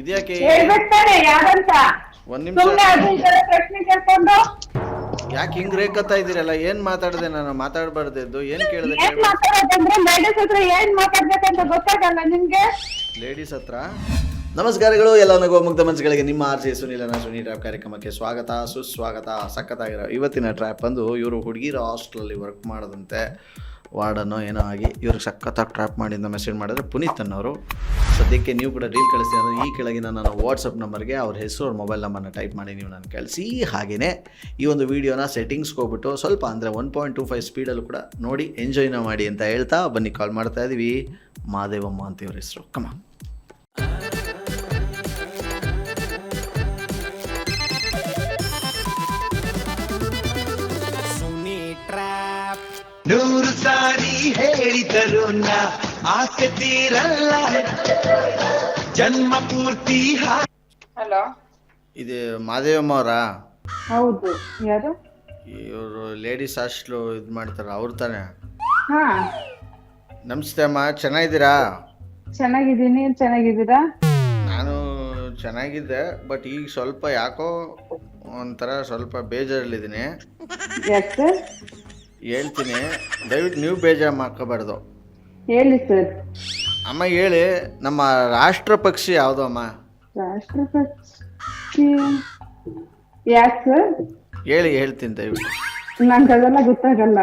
ಇದ್ಯಾಕೆ ಹೇಳ್ಬಿಡ್ತಾನೆ ಯಾರಂತ ಒಂದ್ ನಿಮಿಷ. ಸುಮ್ನೆ ಅದು ಪ್ರಶ್ನೆ ಕೇಳ್ಕೊಂಡು. ಯಾಕೆ ಹಿಂಗ್ ರೇಕತ್ತಾ ಇದೀರಲ್ಲ ಏನ್ ಮಾತಾಡ್ದೆ ನಾನು? ಮಾತಾಡಬಾರ್ದಿದ್ದು. ಏನ್ ಕೇಳಿದೆ ಏನ್ ಮಾತಾಡೋದಂದ್ರೆ ಲೇಡೀಸ್ ಹತ್ರ ಏನ್ ಮಾತಾಡ್ಬೇಕಂತ ಗೊತ್ತಾಗಲ್ಲ ನಿಮ್ಗೆ? ಲೇಡೀಸ್ ಹತ್ರ? ನಮಸ್ಕಾರಗಳು ಎಲ್ಲ ನಗೋ ಮುಗ್ಧ ಮನಸ್ಸುಗಳಿಗೆ. ನಿಮ್ಮ ಆರ್ ಜೆ ಸುನೀಲನ ಸುನಿ ಟ್ರ್ಯಾಪ್ ಕಾರ್ಯಕ್ರಮಕ್ಕೆ ಸ್ವಾಗತ. ಸುಸ್ವಾಗತ. ಸಖತ್ತಾಗಿರೋ ಇವತ್ತಿನ ಟ್ರ್ಯಾಪ್ ಬಂದು ಇವರು ಹುಡುಗಿರ ಹಾಸ್ಟೆಲಲ್ಲಿ ವರ್ಕ್ ಮಾಡೋದಂತೆ. ವಾರ್ಡನ್ನು ಏನೋ ಆಗಿ ಇವ್ರಿಗೆ ಸಖತ್ತಾಗಿ ಟ್ರ್ಯಾಪ್ ಮಾಡಿಂದ ಮೆಸೇಜ್ ಮಾಡಿದ್ರೆ ಪುನೀತ್ ಅನ್ನೋರು. ಸದ್ಯಕ್ಕೆ ನೀವು ಕೂಡ ರೀಲ್ ಕಳಿಸಿ ಅಂದರೆ ಈ ಕೆಳಗಿನ ನನ್ನ ವಾಟ್ಸಪ್ ನಂಬರ್ಗೆ ಅವ್ರ ಹೆಸರು, ಅವ್ರ ಮೊಬೈಲ್ ನಂಬರ್ನ ಟೈಪ್ ಮಾಡಿ ನೀವು ನಾನು ಕಳಿಸಿ. ಹಾಗೆಯೇ ಈ ಒಂದು ವೀಡಿಯೋನ ಸೆಟ್ಟಿಂಗ್ಸ್ ಹೋಗ್ಬಿಟ್ಟು ಸ್ವಲ್ಪ ಅಂದರೆ ಒನ್ ಪಾಯಿಂಟ್ ಟು ಫೈವ್ ಸ್ಪೀಡಲ್ಲೂ ಕೂಡ ನೋಡಿ ಎಂಜಾಯ್ನ ಮಾಡಿ ಅಂತ ಹೇಳ್ತಾ ಬನ್ನಿ. ಕಾಲ್ ಮಾಡ್ತಾ ಇದ್ದೀವಿ ಮಾದೇವಮ್ಮ ಅಂತ ಇವ್ರ ಹೆಸರು ಕಮ ನೂರು ಸಾರಿ ಹೇಳಿದರು ನಾ ಆಸೆ ತೀರಲ್ಲ. ಜನ್ಮ ಪೂರ್ತಿ ಹಾ ಹಲೋ. ಇದು ಮಾದೇವಮ್ಮ ಅವರಾ? ಹೌದು ಯಾರು? ಇವರು ಲೇಡೀಸ್ ಹಾಸ್ಟ್ಲು ಇದು ಮಾಡ್ತಾರೆ ಅವ್ರು ತಾನೆ? ಹಾ. ನಮಸ್ತೆ ಅಮ್ಮ ಚೆನ್ನಾಗಿದ್ದೀರಾ? ಚೆನ್ನಾಗಿದ್ದೀನಿ ಚೆನ್ನಾಗಿದ್ದೀರಾ? ನಾನು ಚೆನ್ನಾಗಿದ್ದೆ ಬಟ್ ಈಗ ಸ್ವಲ್ಪ ಯಾಕೋ ಒಂಥರ ಸ್ವಲ್ಪ ಬೇಜಾರಲ್ಲಿದ್ದೀನಿ. ಯಾಕೆ ಹೇಳ್ತೀನಿ. ದಯವಿಟ್ಟು ನೀವು ಬೇಜಾರು ಮಾಡ್ಕೋಬಾರ್ದು. ಹೇಳಿ ಸರ್. ಅಮ್ಮ ಹೇಳಿ ನಮ್ಮ ರಾಷ್ಟ್ರ ಪಕ್ಷಿ ಯಾವುದು ಅಮ್ಮ? ರಾಷ್ಟ್ರಪತಿ ಯಾಕೆ ಸರ್? ಹೇಳಿ ಹೇಳ್ತೀನಿ ದಯವಿಟ್ಟು. ನಂಗೆ ಅದೆಲ್ಲ ಗೊತ್ತಾಗಲ್ಲ.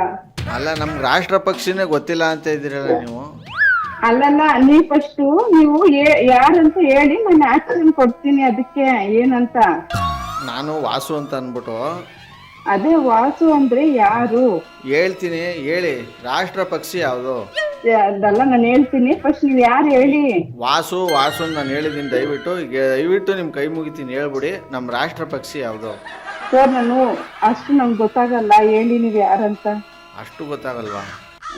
ಅಲ್ಲ ನಮ್ಗೆ ರಾಷ್ಟ್ರ ಪಕ್ಷಿನೇ ಗೊತ್ತಿಲ್ಲ ಅಂತ ಇದ್ದೀರಲ್ಲ ನೀವು? ಅಲ್ಲಲ್ಲ ನೀ ಫಸ್ಟ್ ನೀವು ಏ- ಯಾರಂತ ಹೇಳಿ ನಾನು ಆಕ್ಷನ್ ಕೊಡ್ತೀನಿ ಅದಕ್ಕೆ ಏನಂತ? ನಾನು ವಾಸು ಅಂತ ಅಂದ್ಬಿಟ್ಟು ಅದೇ ವಾಸು ಅಂದ್ರೆ ಯಾರು? ಹೇಳ್ತೀನಿ ಹೇಳಿ. ರಾಷ್ಟ್ರ ಪಕ್ಷಿ ಯಾವುದು ಅದಲ್ಲ ನಾನು ಹೇಳ್ತೀನಿ. ಫಸ್ಟ್ ನೀವು ಯಾರು ಹೇಳಿ? ವಾಸು ವಾಸು ನಾನು ಹೇಳಿದ್ದೀನಿ ದಯವಿಟ್ಟು. ಈಗ ದಯವಿಟ್ಟು ನಿಮ್ಮ ಕೈ ಮುಗಿತೀನಿ ಹೇಳ್ಬಿಡಿ. ನಮ್ಮ ರಾಷ್ಟ್ರ ಪಕ್ಷಿ ಯಾವುದು? ಸರ್ ನಾನು ಅಷ್ಟು ನಮ್ಗೆ ಗೊತ್ತಾಗಲ್ಲ. ಹೇಳಿ ನೀವು ಯಾರಂತ. ಅಷ್ಟು ಗೊತ್ತಾಗಲ್ವಾ?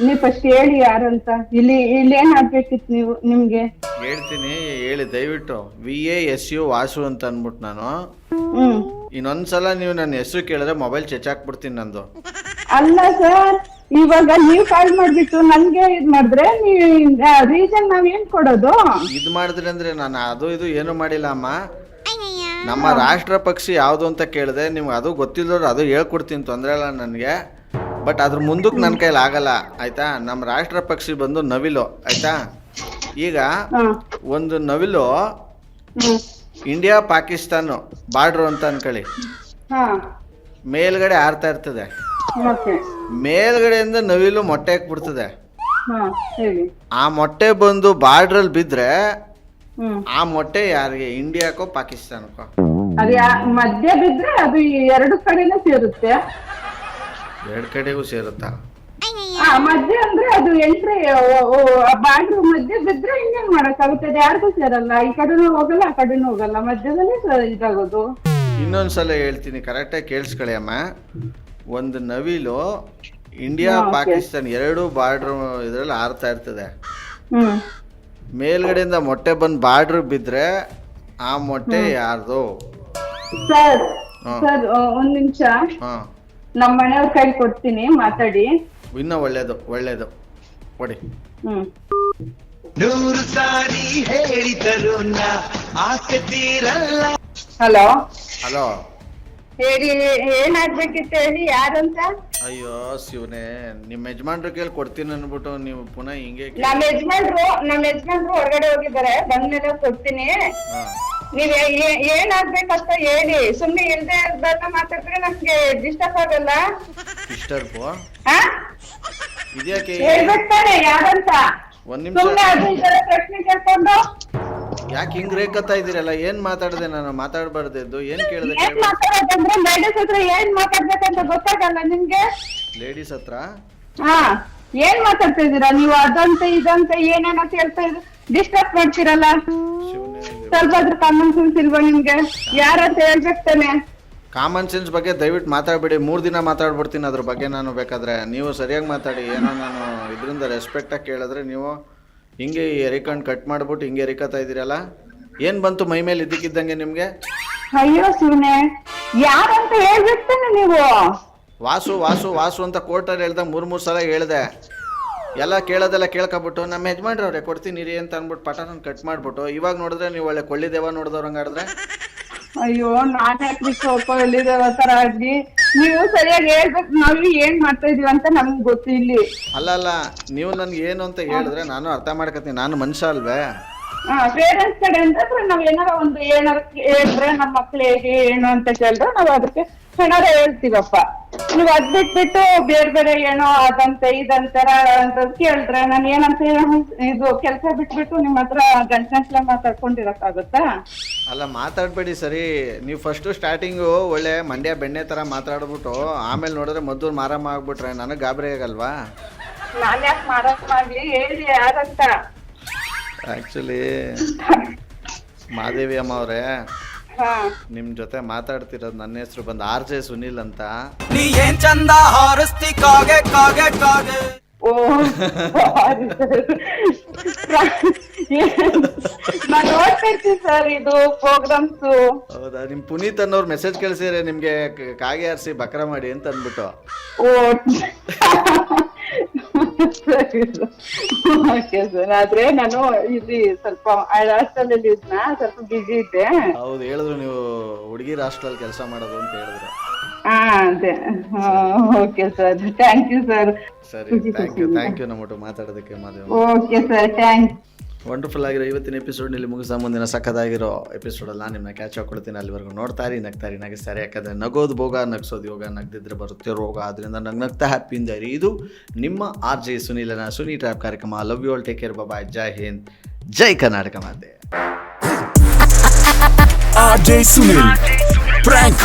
ನೀವು ಫಸ್ಟ್ ಹೇಳಿ ಯಾರಂತ. ಇಲ್ಲಿ ಇಲ್ಲಿ ಏನ್ ಆಗ್ಬೇಕಿತ್ತು ನೀವು ನಿಮ್ಗೆ? ಹೇಳ್ತೀನಿ ಹೇಳಿ ದಯವಿಟ್ಟು. V A S U Vasu ಅಂತ ಅಂದ್ಬಿಟ್ಟು ನಾನು. ಹ್ಮ್. ಇನ್ನೊಂದ್ಸಲ ನೀವು ನನ್ನ ಹೆಸರು ಕೇಳಿದ್ರೆ ಮೊಬೈಲ್ ಚೆಚ್ಚಾಕ್ಬಿಡ್ತೀನಿ ನಂದು. ಅಲ್ಲ ಸರ್ ಇವಾಗ ನೀವ್ ಕಾಲ್ ಮಾಡ್ಬಿಟ್ಟು ನನ್ಗೆ ಇದ್ ಮಾಡಿದ್ರೆ ನೀವ್ ರೀಸನ್ ನಾವ್ ಏನ್ ಕೊಡೋದು? ಇದು ಮಾಡಿದ್ರೆ ಅಂದ್ರೆ ನಾನು ಅದು ಇದು ಏನು ಮಾಡಿಲ್ಲ ಅಮ್ಮ. ನಮ್ಮ ರಾಷ್ಟ್ರ ಪಕ್ಷಿ ಯಾವುದು ಅಂತ ಕೇಳಿದೆ ನಿಮ್ಗೆ ಅದು ಗೊತ್ತಿಲ್ಲದ್ರು ಅದು ಹೇಳ್ಕೊಡ್ತೀನಿ ತೊಂದರೆ ಇಲ್ಲ ನನಗೆ. ಬಟ್ ಅದ್ರ ಮುಂದಕ್ಕೆ ನನ್ನ ಕೈಲಿ ಆಗಲ್ಲ ಆಯ್ತಾ? ನಮ್ಮ ರಾಷ್ಟ್ರ ಪಕ್ಷಿ ಬಂದು ನವಿಲು ಆಯ್ತಾ? ಈಗ ಒಂದು ನವಿಲು ಇಂಡಿಯಾ ಪಾಕಿಸ್ತಾನ ಬಾರ್ಡ್ರು ಅಂತ ಅನ್ಕೊಳ್ಳಿ. ಮೇಲ್ಗಡೆ ಆರ್ತಾ ಇರ್ತದೆ. ಮೇಲ್ಗಡೆಯಿಂದ ನವಿಲು ಮೊಟ್ಟೆ ಹಾಕ್ಬಿಡ್ತದೆ. ಆ ಮೊಟ್ಟೆ ಬಂದು ಬಾರ್ಡರ್ ಅಲ್ಲಿ ಬಿದ್ರೆ ಆ ಮೊಟ್ಟೆ ಯಾರಿಗೆ? ಇಂಡಿಯಾಕ್ಕೋ ಪಾಕಿಸ್ತಾನಕ್ಕೋ? ಮಧ್ಯ ಬಿದ್ರೆ ಅದು ಎರಡು ಕಡೆನೂ ಸೇರುತ್ತೆ. ಎರಡು ಕಡೆಗೂ ಸೇರುತ್ತಾ? ಮಧ್ಯ ಅಂದ್ರೆ ಅದು ಎಂಟ್ರಿ ಬಾರ್ಡ್ರ್ ಮಧ್ಯ ಬಿದ್ರೆ ಇನ್ನೇನ್ ಮಾಡಕ್ಕಾಗುತ್ತೆ ಅದು ಯಾರಿಗೂ ಸೇರಲ್ಲ. ಈ ಕಡೆನೂ ಹೋಗಲ್ಲ ಆ ಕಡೆನೂ ಹೋಗಲ್ಲ. ಮಧ್ಯದಲ್ಲಿ ಇದಾಗೋದು. ಇನ್ನೊಂದ್ಸಲ ಹೇಳ್ತೀನಿ ಕರೆಕ್ಟಾಗಿ ಕೇಳಿಸ್ಕೊಳ್ಳಿ ಅಮ್ಮ. ಒಂದು ನವಿಲು ಇಂಡಿಯಾ ಹಾ, okay. ಪಾಕಿಸ್ತಾನ ಎರಡು ಬಾರ್ಡರ್ ಇದರಲ್ಲಿ ಹಾರ್ತಾ ಇರ್ತದೆ. ಹ್ಮ್. ಮೇಲ್ಗಡೆಯಿಂದ ಮೊಟ್ಟೆ ಬಂದು ಬಾರ್ಡರ್ ಬಿದ್ರೆ ಆ ಮೊಟ್ಟೆ ಯಾರ್ದು? ಸರ್ ಹಾ. ಸರ್ ಒಂದ್ ನಿಮಿಷ. ಹಾಂ. ನಮ್ಮ ಮನೆಯವ್ರ ಕೈ ಕೊಡ್ತೀನಿ ಮಾತಾಡಿ. ಇನ್ನೂ ಒಳ್ಳೇದು ಒಳ್ಳೇದು. ಕೊಡಿ ಹ್ಮ್. ನೂರು ಸಾರಿ ಹೇಳಿದರು ನಾ ಆಸೆ ತೀರಲ್ಲ. ಹಲೋ? ಹಲೋ. ಹೇಳಿ ಏನಾಗ್ಬೇಕಿತ್ತು ಹೇಳಿ ಯಾರಂತ? ಅಯ್ಯೋ ಶಿವನೇ ನಿಮ್ಮ ಯಜಮಾನ್ರು ಕೇಳಿ ಕೊಡ್ತೀನಿ ಅನ್ಬಿಟ್ಟು ನೀವು ಪುನಃ ಹಿಂಗೆ ನಮ್ಮ ಯಜಮಾನ್ರು ನಮ್ಮ ಯಜಮಾನ್ರು ಹೊರಗಡೆ ಹೋಗಿದ್ದಾರೆ ಬಂದ್ಮೇಲೆ ಕೊಡ್ತೀನಿ. ಹಾಂ. ನೀವ್ ಏ- ಏ- ಏನಾಗ್ಬೇಕಂತ ಹೇಳಿ ಸುಮ್ನೆ ಇಲ್ದೆ ಇರ್ದಲ್ಲ ಮಾತಾಡಿದ್ರೆ ನಮ್ಗೆ ಡಿಸ್ಟರ್ಬ್ ಆಗಲ್ಲ. ಡಿಸ್ಟರ್ಬು ಇದ್ಯಾಕೆ ಹೇಳ್ಬೇಕಾನೆ ಯಾರಂತ ಒಂದು ನಿಮಿಷ. ಸುಮ್ನೆ ಅದು ಈ ಪ್ರಶ್ನೆ ಕೇಳ್ಕೊಂಡು. ಯಾಕೆ ಹಿಂಗ್ ರೇಖತ್ತಾ ಇದ್ದೀರಲ್ಲ? ಏನ್ ಮಾತಾಡ್ದೆ ನಾನು? ಮಾತಾಡ್ಬಾರ್ದಿದ್ದು? ಏನ್ ಕೇಳಿದೆ ಏನ್ ಮಾತಾಡೋದಂದ್ರೆ ಲೇಡೀಸ್ ಹತ್ರ ಏನ್ ಮಾತಾಡ್ಬೇಕಂತ ಗೊತ್ತಾಗಲ್ಲ ನಿಮ್ಗೆ? ಲೇಡೀಸ್ ಹತ್ರ? ಹಾ. ಏನ್ ಮಾತಾಡ್ತಾ ಇದೀರಾ ನೀವು ಅದಂತ ಇದಂತ ಏನೇನೋ ಕೇಳ್ತಾ ಇದ್ರು. ಡಿಸ್ಟರ್ಬ್ ಮಾಡ್ತೀರಲ್ಲ? ಶಿವನೇ ಸ್ವಲ್ಪ ಅದ್ರ ಕಾಮನ್ ಸೆನ್ಸ್ ಇಲ್ವಾ ನಿಮ್ಗೆ? ಯಾರಂತ ಹೇಳ್ಬೇಕು ತಾನೆ? ಕಾಮನ್ ಸೆನ್ಸ್ ಬಗ್ಗೆ ದಯವಿಟ್ಟು ಮಾತಾಡಬೇಡಿ. ಮೂರು ದಿನ ಮಾತಾಡ್ಬಿಡ್ತೀನಿ ಅದ್ರ ಬಗ್ಗೆ ನಾನು. ಬೇಕಾದ್ರೆ ನೀವು ಸರಿಯಾಗಿ ಮಾತಾಡಿ. ಏನೋ ನಾನು ಇದರಿಂದ ರೆಸ್ಪೆಕ್ಟಾಗಿ ಕೇಳಿದ್ರೆ ನೀವು ಹಿಂಗೆ ಎರಿಕಂಡು ಕಟ್ ಮಾಡ್ಬಿಟ್ಟು ಹಿಂಗೆ ಎರಿಕತ್ತಾ ಇದ್ದೀರಲ್ಲ? ಏನು ಬಂತು ಮೈ ಮೇಲೆ ಇದ್ದಕ್ಕಿದ್ದಂಗೆ ನಿಮಗೆ? ಅಯ್ಯೋ ಸುಮ್ಮನೆ ಯಾರಂತ ಹೇಳ್ಬೇಕು ನೀವು? ವಾಸು ವಾಸು ವಾಸು ಅಂತ ಕೋರ್ಟಲ್ಲಿ ಹೇಳ್ದೆ ಮೂರು ಮೂರು ಸಲ ಹೇಳಿದೆ. ಎಲ್ಲ ಕೇಳೋದೆಲ್ಲ ಕೇಳ್ಕೊಬಿಟ್ಟು ನಮ್ಮ ಯಜಮಾನ್ರವ್ರೆ ಕೊಡ್ತೀನಿ ರೀ ಅಂತ ಅಂದ್ಬಿಟ್ಟು ಪಟಾನ ಕಟ್ ಮಾಡಿಬಿಟ್ಟು ಇವಾಗ ನೋಡಿದ್ರೆ ನೀವು ಒಳ್ಳೆ ಕೊಳ್ಳಿ ದೇವ ನೋಡಿದವ್ರಂಗೆ ಆಡಿದ್ರೆ ಅಯ್ಯೋ ನಾನ್ ಯಾಕ್ರಿ ಸೋಪ ಎಲ್ಲಿದ್ದೇವ ತರ ಅಜ್ಜಿ ನೀವು ಸರಿಯಾಗಿ ಹೇಳ್ಬೇಕು ನಾವ್ ಏನ್ ಮಾಡ್ತಾ ಇದೀವಿ ಅಂತ ನಮ್ಗೆ ಗೊತ್ತು ಇಲ್ಲಿ. ಅಲ್ಲ ಅಲ್ಲ ನೀವು ನನ್ಗೆ ಏನು ಅಂತ ಹೇಳಿದ್ರೆ ನಾನು ಅರ್ಥ ಮಾಡ್ಕೊತೀನಿ ನಾನು ಮನುಷ್ಯ ಅಲ್ವೇ? ಪೇರೆಂಟ್ಸ್ ಕಡೆ ಅಂದ್ರೆ ನಾವ್ ಏನಾರ ಒಂದು ಏನಾರ ಹೇಳಿದ್ರೆ ನಮ್ಮ ಮಕ್ಳು ಹೇಗೆ ಏನು ಅಂತ ಕೇಳಿದ್ರೆ ನಾವ್ ಅದಕ್ಕೆ ಏನಾರ ಹೇಳ್ತೀವಪ್ಪ. ನೀವ್ ಅದ್ ಬಿಟ್ಬಿಟ್ಟು ಬೇರೆ ಬೇರೆ ಏನೋ ಅದಂತೆ ಇದಂತರ ಅಂತ ಕೇಳಿದ್ರೆ ನಾನು ಏನಂತ ಇದು ಕೆಲಸ ಬಿಟ್ಬಿಟ್ಟು ನಿಮ್ ಹತ್ರ ಗಂಟೆ ಮಾತಾಡ್ಕೊಂಡಿರಕ್ಕಾಗುತ್ತಾ? ಅಲ್ಲ ಮಾತಾಡ್ಬೇಡಿ ಸರಿ. ನೀವು ಫಸ್ಟು ಸ್ಟಾರ್ಟಿಂಗು ಒಳ್ಳೆ ಮಂಡ್ಯ ಬೆಣ್ಣೆ ಥರ ಮಾತಾಡ್ಬಿಟ್ಟು ಆಮೇಲೆ ನೋಡಿದ್ರೆ ಮದ್ದೂರು ಮಾರಮ್ಮ ಆಗ್ಬಿಟ್ರೆ ನನಗೆ ಗಾಬರಿ ಆಗಲ್ವಾ? ನಾನ್ ಯಾಕೆ ಮಾಡಕ್ ಮಾಡ್ಲಿ ಹೇಳಿ ಯಾರಂತ? ಆ್ಯಕ್ಚುಲಿ ಮಾದೇವಿ ಅಮ್ಮ ಅವರೇ ಹಾ. ನಿಮ್ಮ ಜೊತೆ ಮಾತಾಡ್ತಿರೋದು ನನ್ನ ಹೆಸರು ಬಂದ ಆರ್ ಜೆ ಸುನಿಲ್ ಅಂತ. ನೀ ಏನ್ ಚಂದ ಹಾರಿಸ್ತಿ ಕಾಗೆ ಕಾಗೆ ಕಾಗೆ. ಓ. ನಾನ್ ನೋಡ್ತಾ ಇರ್ತೀನಿ ಸರ್ ಇದು ಪ್ರೋಗ್ರಾಮ್ಸ್. ಹೌದಾ? ನಿಮ್ಮ ಪುನೀತ್ ಅನ್ನೋರ್ ಮೆಸೇಜ್ ಕಳ್ಸಿದ್ರೆ ನಿಮ್ಗೆ ಕಾಗೆ ಆರಿಸಿ ಬಕ್ರ ಮಾಡಿ ಅಂತ ಅಂದ್ಬಿಟ್ಟು ಓ ಓಕೆ ಸರ್ ಆದ್ರೆ ನಾನು ಇಲ್ಲಿ ಸ್ವಲ್ಪ ಹಾಸ್ಟೆಲ್ ಇದ್ನ ಸ್ವಲ್ಪ ಬಿಜಿ ಇದ್ದೆ ಹೌದು ಹೇಳಿದ್ರು ನೀವು ಹುಡುಗಿ ರಾಷ್ಟ್ರದಲ್ಲಿ ಕೆಲಸ ಮಾಡೋದು ಅಂತ ಹೇಳಿದ್ರು. ಹಾ ಅದೇ. Okay sir thank you sir ಸರಿ ಥ್ಯಾಂಕ್ ಯು ಥ್ಯಾಂಕ್ ಯು ನಮ್ಮ ಮಾತಾಡೋದಕ್ಕೆ Madeva okay sir thanks wonderful ಆಗಿರೋ ಇವತ್ತಿನ ಎಪಿಸೋಡ್ನಲ್ಲಿ ಮುಗಿಸ ಮುಂದಿನ ಸಖತ್ತಾಗಿರೋ ಎಪಿಸೋಡಲ್ಲಿ ನಾನು ನಿಮ್ಮನ್ನ ಕ್ಯಾಚ್ ಹಾಕೊಳ್ತೀನಿ ಅಲ್ಲಿವರೆಗೂ ನೋಡ್ತಾರಿ ನಗ್ತಾರಿ ನಗಿಸ್ತಾರೆ ಯಾಕಂದರೆ ನಗೋದು ಭೋಗ, ನಗಿಸೋದು ಯೋಗ, ನಗ್ದಿದ್ರೆ ಬರುತ್ತೆ ರೋಗ. ಅದರಿಂದ ನಗ್ ನಗ್ತಾ ಹ್ಯಾಪಿಯಿಂದ ಇರಿ ಇದು ನಿಮ್ಮ ಆರ್ ಜೆ ಸುನೀಲನ ಸುನಿ ಟ್ರ್ಯಾಪ್ ಕಾರ್ಯಕ್ರಮ. Love you all take care bye Jai Hind Jai Karnataka ಮಾತೆ RJ ಸುನೀಲ್, Prank.